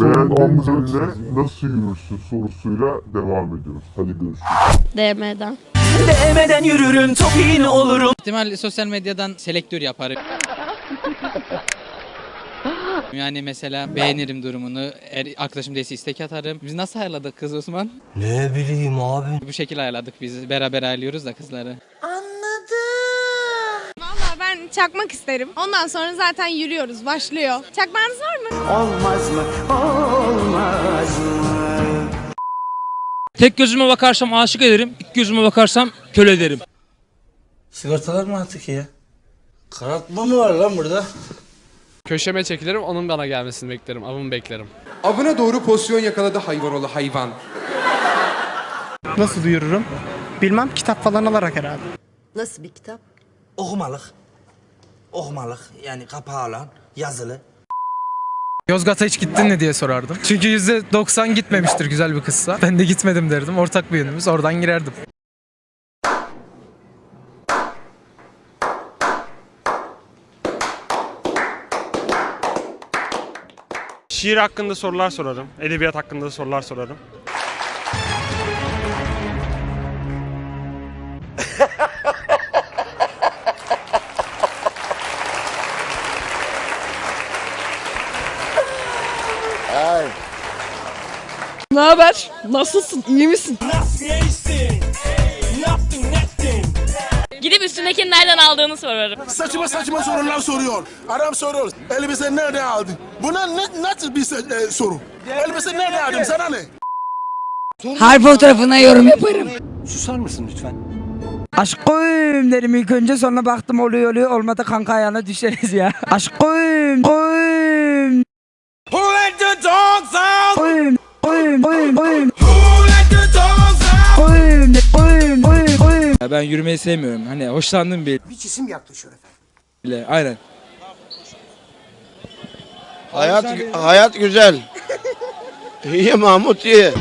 Beğendiğin birine nasıl yürürsün sorusuyla devam ediyoruz. Hadi görüşürüz. DM'den. Değmeden yürürüm topiğin olurum İhtimal sosyal medyadan selektör yaparım. Yani mesela beğenirim durumunu, eğer arkadaşım değilse istek atarım. Biz nasıl ayarladık kız Osman? Ne bileyim abi Bu şekilde ayarladık biz. Beraber ayarlıyoruz da kızları. Ben çakmak isterim. Ondan sonra zaten yürüyoruz. Başlıyor. Çakmağınız var mı? Tek gözüme bakarsam aşık ederim, iki gözüme bakarsam köle ederim. Sigortalar mı artık ya? Karartma mı var lan burada? Köşeme çekilirim onun bana gelmesini beklerim. Avımı beklerim. Avına doğru pozisyon yakaladı hayvan hayvan. Nasıl duyururum? Bilmem kitap falan alarak herhalde. Nasıl bir kitap? Okumalık Okumalık yani kapağı olan yazılı Yozgat'a hiç gittin mi diye sorardım. Çünkü %90 gitmemiştir güzel bir kızsa. Ben de gitmedim derdim. Ortak bir yönümüz. Oradan girerdim. Şiir hakkında sorular sorarım. Edebiyat hakkında sorular sorarım. Ne haber? Nasılsın? İyi misin? Gidip üstündekini nereden aldığını sorarım. Saçma saçma sorular soruyor. Adam soruyor. Elbise nerede aldın? Buna ne, nasıl bir e, soru? Elbise nerede aldın? Sana ne? Her fotoğrafına yorum yaparım. Susar mısın lütfen? Aşkım derim ilk önce sonra baktım oluyor oluyor olmadı kanka ayağına düşeriz ya. Aşkım. Koyum. Ben yürümeyi sevmiyorum. Hani hoşlandığım bir Bir cisim yaklaşıyor efendim. bile. Aynen. Hayat hayat güzel. İyi Mahmut iyi.